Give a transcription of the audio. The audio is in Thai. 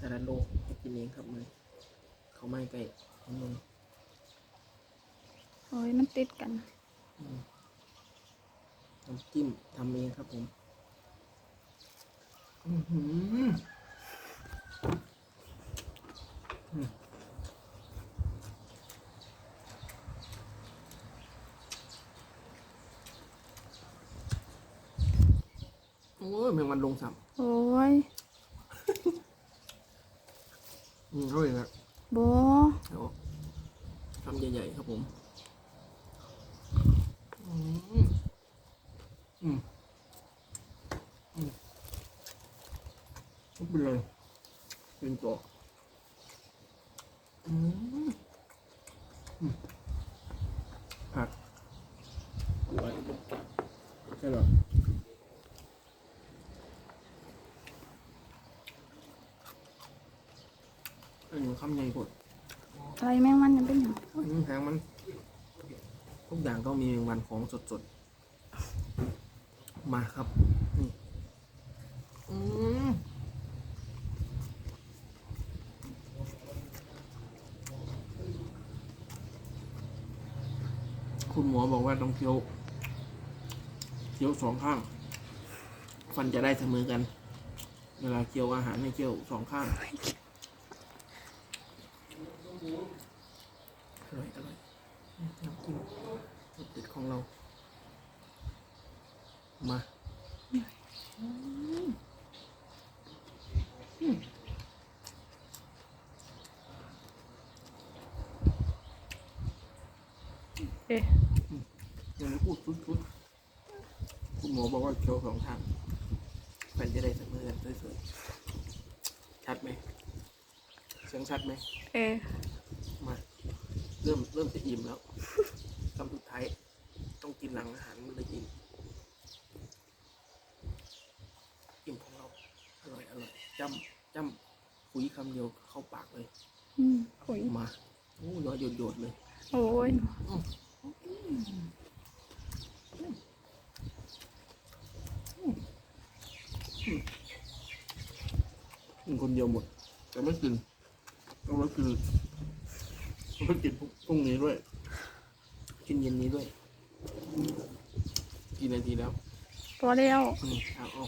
สารันโลให้กินเองครับมือเขาไม่ไก่ของมึงโอ้ยมันติดกันอืมน้ำจิ้มทำเองครับผมอื้อหืออืมโอ้ยแมงวันลงสับโอ้ย อืมอร่อยนะโบเอาทำใหญ่ๆครับผม อืมอืมอืมไม่เป็นไรเป็นต่ออืมอืมผักอร่อยใช่หรอ อันนี้คำใหญ่กดอะไรแมงมันยังเป็นอย่างอืมแพงมัน ทุกอย่างต้องมีแมงวันของสดๆ มาครับ นี่ อืมคุณหมอบอกว่าต้องเคี้ยว เคี้ยวสองข้าง ฟันจะได้เสมอกัน เวลาเคี้ยวอาหารให้เคี้ยวสองข้าง อร่อยอร่อยน้ำจิ้มรสเด็ดของเรา มาเอ๊ะยังไม่พูดชุดๆคุณหมอบอกว่าเคี้ยวสองทางมันจะได้เสมอกันสวยๆชัดไหมเสียงชัดไหมเอ๊ะมา เริ่มเริ่มจะอิ่มแล้วคำสุดท้ายต้องกินหลังอาหารมันเลยอิ่มอิ่มของเราอร่อยอร่อยจ้ำจ้ำคุยคำเดียวเข้าปากเลยอืมโอ้ยมาโอ้ยโยดโยดๆเลยโอ้ยกินคนเดียวหมดแต่ไม่กินเอาไว้กิน เอาไว้กินพรุ่งนี้ด้วย กินเย็นนี้ด้วย กี่นาทีแล้วพอแล้วอืมเอาเอา